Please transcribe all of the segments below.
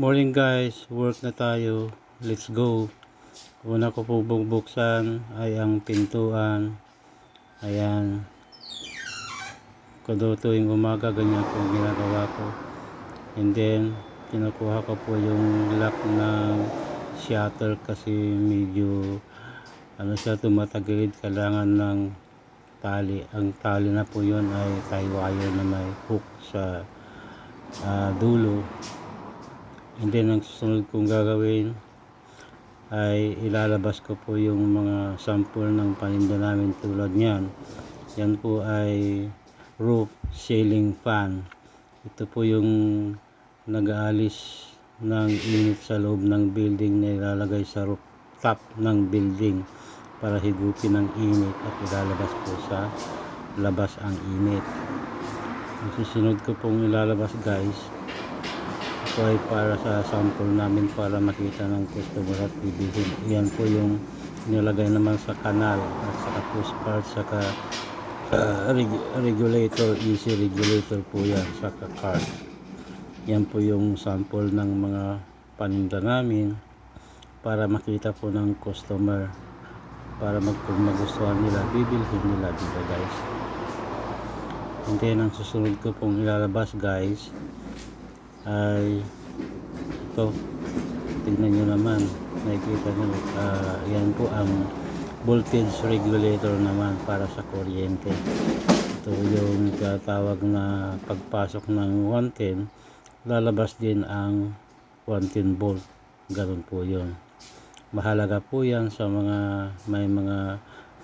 Morning guys, work na tayo. Let's go. Una ko po bubuksan ay ang pintuan. Ayan. Kudo tuwing umaga, ganyan po ginagawa ko. And then, kinukuha ko po yung lock ng shutter kasi medyo ano siya tumatagilid. Kailangan ng tali. Ang tali na po yun ay tie wire na may hook sa ah, dulo. And then ang susunod kong gagawin ay ilalabas ko po yung mga sample ng paninda namin tulad niyan. Yan po ay roof ceiling fan. Ito po yung nag-aalis ng init sa loob ng building na ilalagay sa rooftop ng building para higupin ng init at ilalabas po sa labas ang init. Ang susunod ko pong ilalabas guys ay para sa sample namin para makita ng customer at bibili. Yan po yung nilagay naman sa kanal at saka push part saka uh, reg- regulator, easy regulator po yan saka card. Yan po yung sample ng mga paninda namin para makita po ng customer para mag kung magustuhan nila, bibilhin nila dito guys. And then ang susunod ko pong ilalabas guys ay ito. Tignan nyo naman. Nakikita nyo ah, yan po ang voltage regulator naman para sa kuryente. Ito yung tawag na pagpasok ng 110 lalabas din ang 110 volt. Ganun po yun. Mahalaga po yan sa mga may mga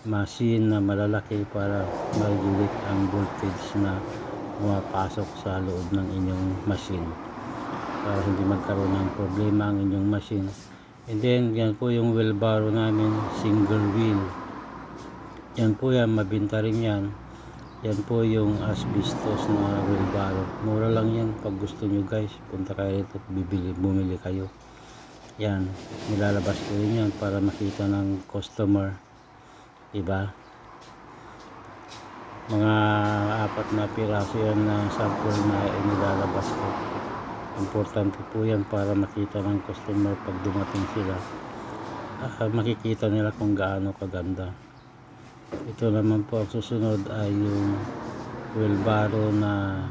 machine na malalaki para mag-regulate ang voltage na pumapasok sa loob ng inyong machine para hindi magkaroon ng problema ang inyong machine. And then yan po yung wheelbarrow namin single wheel. Yan po yan mabinta rin yan. Yan po yung asbestos na wheelbarrow. Mura lang yan pag gusto nyo guys punta kayo rito bibili, bumili kayo. Yan nilalabas ko rin yan para makita ng customer. Diba? Mga apat na piraso yan na sample na inilalabas ko importante po yan para makita ng customer pag dumating sila Ah, makikita nila kung gaano kaganda. Ito naman po ang susunod ay yung wheelbarrow na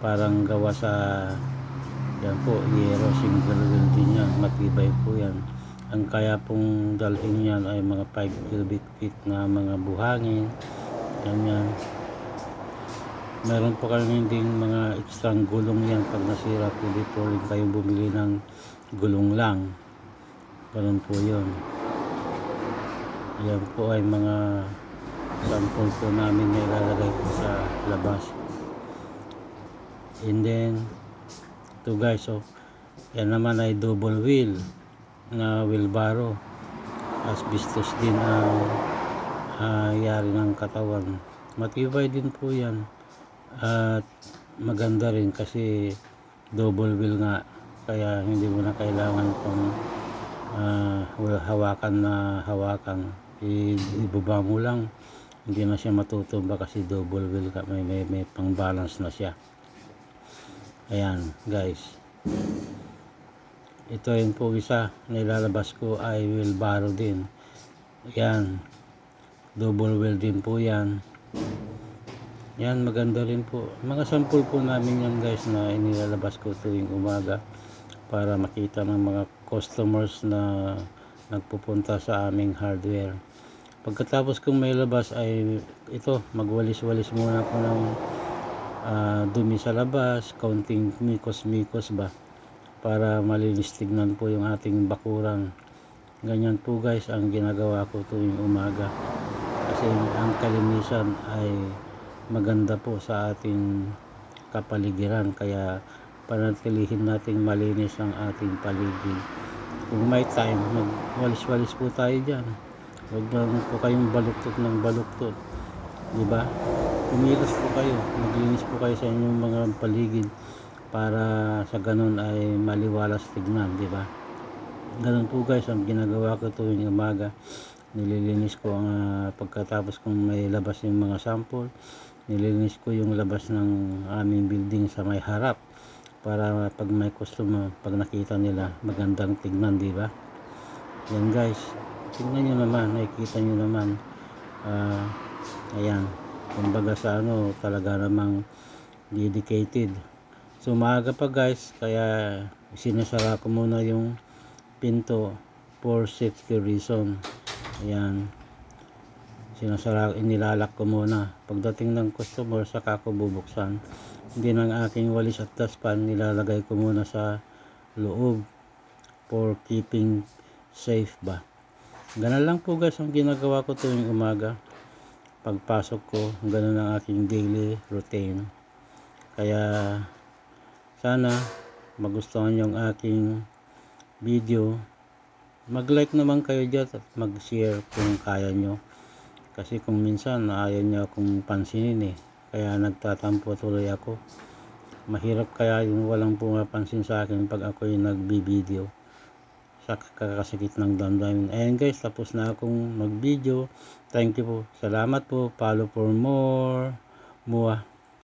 parang gawa sa yan po yero single wheel din yan matibay po yan. Ang kaya pong dalhin yan ay mga 5 cubic feet na mga buhangin ganyan meron po kami ding mga extra gulong yan pag nasira pwede po rin kayong bumili ng gulong lang. Ganun po yun. Yan po ay mga sample po namin na ilalagay po sa labas. And then ito guys so yan naman ay double wheel na wheelbarrow. Asbestos din ang uh, yari ng katawan. Matibay din po yan at maganda rin kasi double wheel nga. Kaya hindi mo na kailangan pang ah, hawakan na hawakan. I- ibaba mo lang. Hindi na siya matutumba kasi double wheel ka. May, may, may pang balance na siya. Ayan guys. Ito yun po isa na ilalabas ko. Ay wheelbarrow din. Yan double wheel din po yan yan maganda rin po. Mga sample po namin yan guys na inilalabas ko tuwing umaga para makita ng mga customers na nagpupunta sa aming hardware. Pagkatapos kong may labas ay ito magwalis-walis muna ako ng ah, dumi sa labas kaunting mikos-mikos ba para malinis tignan po yung ating bakuran. Ganyan po guys ang ginagawa ko tuwing umaga. Kasi ang kalinisan ay maganda po sa ating kapaligiran. Kaya panatilihin nating malinis ang ating paligid. Kung may time magwalis-walis po tayo dyan. Huwag lang po kayong baluktot ng baluktot. Di ba kumilos po kayo. Maglinis po kayo sa inyong mga paligid para sa ganun ay maliwalas tignan di ba ganun po guys ang ginagawa ko tuwing umaga. Nililinis ko ang ah, pagkatapos kung may labas yung mga sample nililinis ko yung labas ng aming building sa may harap para pag may customer pag nakita nila magandang tignan di ba? Yan guys. Tingnan nyo naman nakikita nyo naman. Ah, ayan. Kumbaga sa ano talaga namang dedicated. So maaga pa guys. Kaya sinasara ko muna yung pinto for safety reason. Ayan sinasara inilalak ko muna. Pagdating ng customer saka ko bubuksan. Hindi ng aking walis at taspan nilalagay ko muna sa loob for keeping safe ba. Ganun lang po guys ang ginagawa ko tuwing umaga. Pagpasok ko ganun ang aking daily routine. Kaya sana magustuhan yung aking video. Mag like naman kayo dyan at mag share kung kaya nyo kasi kung minsan ayaw nyo akong pansinin eh kaya nagtatampo tuloy ako mahirap kaya yung walang pumapansin sa akin pag ako'y nagbibideo sa kakasakit ng damdamin. Ayan guys, tapos na akong mag-video. Thank you po. Salamat po. Follow for more. Mua.